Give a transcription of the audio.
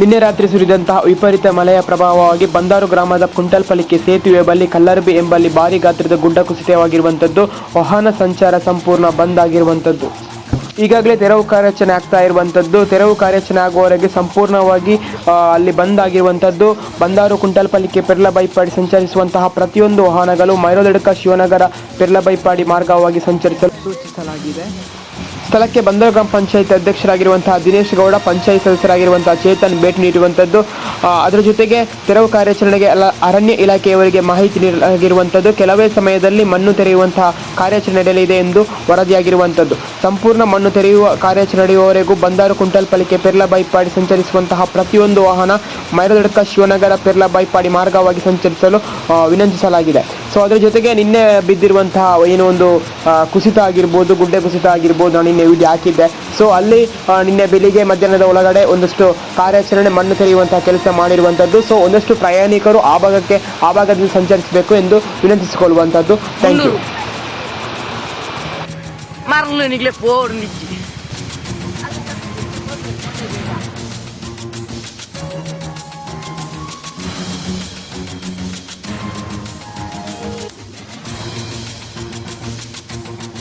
ನಿನ್ನೆ ರಾತ್ರಿ ಸುರಿದಂತಹ ವಿಪರೀತ ಮಳೆಯ ಪ್ರಭಾವವಾಗಿ ಬಂದಾರು ಗ್ರಾಮದ ಕುಂಟಲ್ಪಲಿಕೆ ಸೇತುವೆ ಬಳಿ ಕಲ್ಲರ್ಬಿ ಎಂಬಲ್ಲಿ ಭಾರಿ ಗಾತ್ರದ ಗುಡ್ಡ ಕುಸಿತವಾಗಿರುವಂಥದ್ದು. ವಾಹನ ಸಂಚಾರ ಸಂಪೂರ್ಣ ಬಂದ್ ಆಗಿರುವಂಥದ್ದು. ಈಗಾಗಲೇ ತೆರವು ಕಾರ್ಯಾಚರಣೆ ಆಗ್ತಾ ಇರುವಂಥದ್ದು. ತೆರವು ಕಾರ್ಯಾಚರಣೆ ಆಗುವವರೆಗೆ ಸಂಪೂರ್ಣವಾಗಿ ಅಲ್ಲಿ ಬಂದ್ ಆಗಿರುವಂಥದ್ದು ಬಂದಾರು ಕುಂಟಲ್ಪಲ್ಲಿಕೆ ಪೆರ್ಲ ಬೈಪಾಡಿ ಸಂಚರಿಸುವಂತಹ ಪ್ರತಿಯೊಂದು ವಾಹನಗಳು ಮೈರೋದಡ್ಕ ಶಿವನಗರ ಪೆರ್ಲ ಬೈಪಾಡಿ ಮಾರ್ಗವಾಗಿ ಸಂಚರಿಸಲು ಸೂಚಿಸಲಾಗಿದೆ. ಸ್ಥಳಕ್ಕೆ ಬಂದರು ಗ್ರಾಮ ಪಂಚಾಯತ್ ಅಧ್ಯಕ್ಷರಾಗಿರುವಂತಹ ದಿನೇಶ್ ಗೌಡ, ಪಂಚಾಯತ್ ಸದಸ್ಯರಾಗಿರುವಂತಹ ಚೇತನ್ ಭೇಟಿ ನೀಡುವಂಥದ್ದು ಅದರ ಜೊತೆಗೆ ತೆರವು ಕಾರ್ಯಾಚರಣೆಗೆ ಅರಣ್ಯ ಇಲಾಖೆಯವರಿಗೆ ಮಾಹಿತಿ ನೀಡಲಾಗಿರುವಂಥದ್ದು. ಕೆಲವೇ ಸಮಯದಲ್ಲಿ ಮಣ್ಣು ತೆರೆಯುವಂತಹ ಕಾರ್ಯಾಚರಣೆ ನಡೆಯಲಿದೆ ಎಂದು ವರದಿಯಾಗಿರುವಂಥದ್ದು. ಸಂಪೂರ್ಣ ಮಣ್ಣು ತೆರೆಯುವ ಕಾರ್ಯಾಚರಣೆಯವರೆಗೂ ನಡೆಯುವವರೆಗೂ ಕುಂಟಲ್ ಪಾಲಿಕೆ ಪೆರ್ಲ ಬೈಪಾಡಿ ಸಂಚರಿಸುವಂತಹ ಪ್ರತಿಯೊಂದು ವಾಹನ ಮೈರದಡ್ಕ ಶಿವನಗರ ಪೆರ್ಲ ಬೈಪಾಡಿ ಮಾರ್ಗವಾಗಿ ಸಂಚರಿಸಲು ವಿನಂತಿಸಲಾಗಿದೆ. ಸೊ ಅದರ ಜೊತೆಗೆ ನಿನ್ನೆ ಬಿದ್ದಿರುವಂತಹ ಏನು ಒಂದು ಕುಸಿತ ಆಗಿರ್ಬೋದು, ಗುಡ್ಡೆ ಕುಸಿತ ಆಗಿರ್ಬೋದು ನಾನು ನಿನ್ನೆ ವಿಡಿಯೋ ಹಾಕಿದ್ದೆ. ಸೊ ಅಲ್ಲಿ ನಿನ್ನೆ ಬೆಳಿಗ್ಗೆ ಮಧ್ಯಾಹ್ನದ ಒಳಗಡೆ ಒಂದಷ್ಟು ಕಾರ್ಯಾಚರಣೆ ಮಣ್ಣು ತೆರೆಯುವಂತಹ ಕೆಲಸ ಮಾಡಿರುವಂಥದ್ದು ಸೊ ಒಂದಷ್ಟು ಪ್ರಯಾಣಿಕರು ಆ ಭಾಗಕ್ಕೆ, ಆ ಭಾಗದಲ್ಲಿ ಸಂಚರಿಸಬೇಕು ಎಂದು ವಿನಂತಿಸಿಕೊಳ್ಳುವಂಥದ್ದು thank you Marlon Igle Fornici.